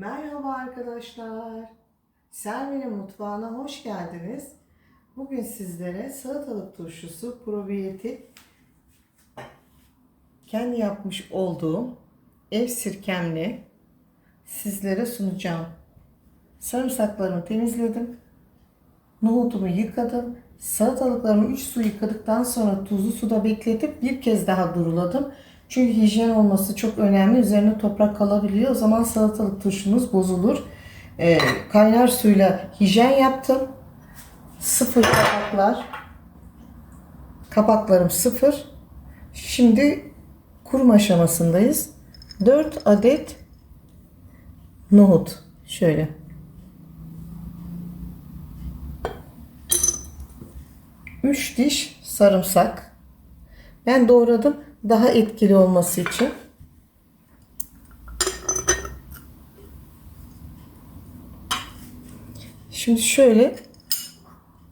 Merhaba arkadaşlar. Selmin'in mutfağına hoş geldiniz. Bugün sizlere salatalık turşusu probiyotik kendi yapmış olduğum ev sirkemli sizlere sunacağım. Sarımsaklarımı temizledim. Nohutumu yıkadım. Salatalıklarımı 3 su yıkadıktan sonra tuzlu suda bekletip bir kez daha duruladım. Çünkü hijyen olması çok önemli. Üzerine toprak kalabiliyor. O zaman salatalık turşunuz bozulur. Ee, kaynar suyla hijyen yaptım. Sıfır kapaklar. Kapaklarım sıfır. Şimdi kurum aşamasındayız. 4 adet nohut. Şöyle. Üç diş sarımsak. Ben doğradım daha etkili olması için. Şimdi şöyle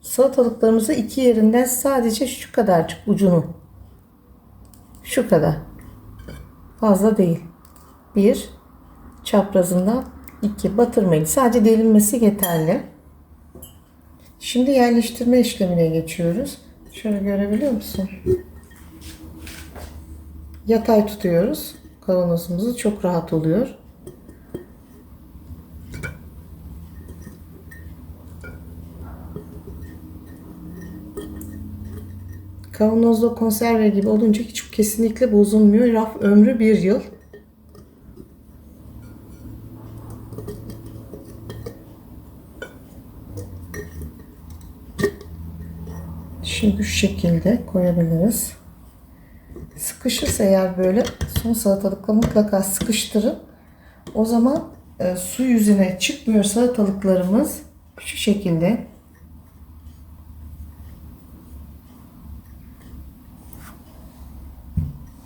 salatalıklarımızı iki yerinden sadece şu kadarcık ucunu şu kadar fazla değil. Bir çaprazından iki batırmayın. Sadece delinmesi yeterli. Şimdi yerleştirme işlemine geçiyoruz. Şöyle görebiliyor musun? Yatay tutuyoruz. Kavanozumuzu çok rahat oluyor. Kavanozda konserve gibi olunca hiç kesinlikle bozulmuyor. Raf ömrü bir yıl. Şimdi şu şekilde koyabiliriz. Sıkışırsa eğer böyle son salatalıkla mutlaka sıkıştırın. O zaman e, su yüzüne çıkmıyor salatalıklarımız. Şu şekilde.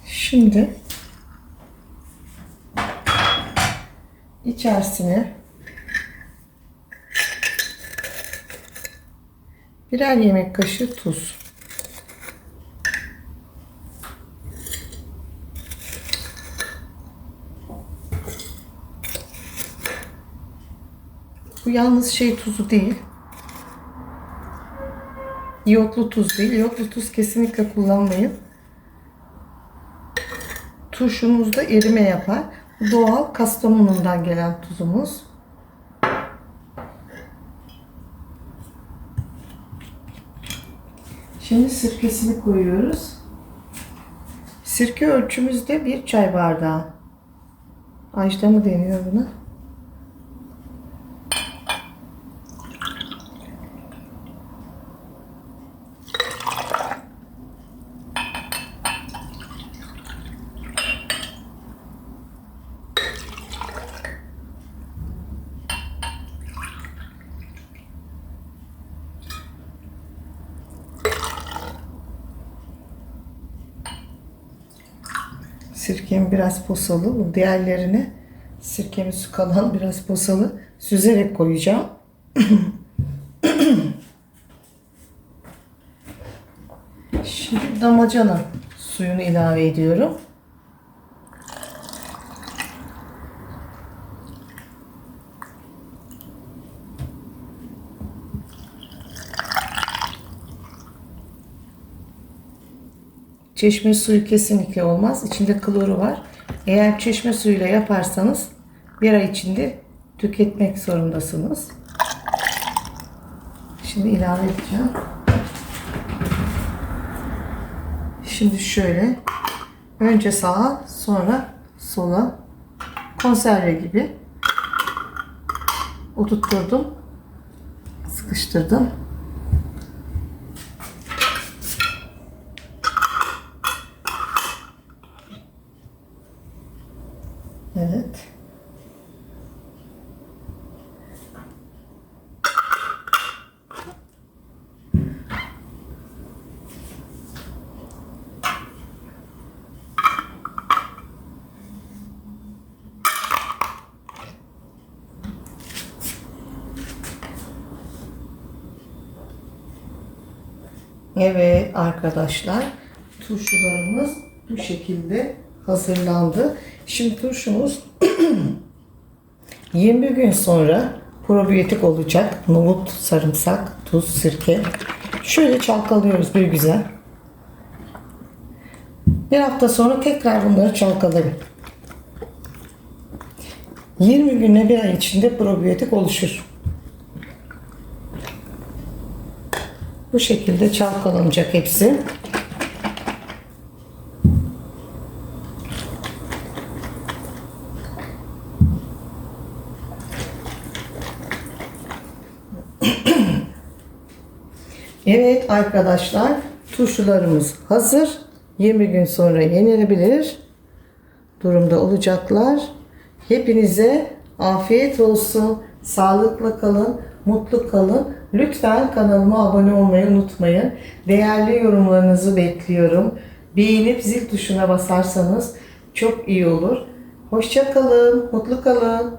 Şimdi içerisine birer yemek kaşığı tuz. Bu yalnız şey tuzu değil. İyotlu tuz değil. İyotlu tuz kesinlikle kullanmayın. Turşumuzda erime yapar. Doğal Kastamonu'ndan gelen tuzumuz. Şimdi sirkesini koyuyoruz. Sirke ölçümüzde bir çay bardağı. Ajda mı deniyor buna? Sirkem biraz posalı. Bu diğerlerine sirkemi su kalan biraz posalı süzerek koyacağım. Şimdi damacana suyunu ilave ediyorum. Çeşme suyu kesinlikle olmaz. İçinde kloru var. Eğer çeşme suyuyla yaparsanız bir ay içinde tüketmek zorundasınız. Şimdi ilave edeceğim. Şimdi şöyle önce sağa sonra sola konserve gibi oturtturdum. Sıkıştırdım. Evet. Evet arkadaşlar turşularımız bu şekilde hazırlandı. Şimdi turşumuz 21 gün sonra probiyotik olacak. Nohut, sarımsak, tuz, sirke. Şöyle çalkalıyoruz bir güzel. Bir hafta sonra tekrar bunları çalkalayın. 20 güne bir ay içinde probiyotik oluşur. Bu şekilde çalkalanacak hepsi. Evet arkadaşlar turşularımız hazır. 20 gün sonra yenilebilir durumda olacaklar. Hepinize afiyet olsun. Sağlıklı kalın, mutlu kalın. Lütfen kanalıma abone olmayı unutmayın. Değerli yorumlarınızı bekliyorum. Beğenip zil tuşuna basarsanız çok iyi olur. Hoşça kalın, mutlu kalın.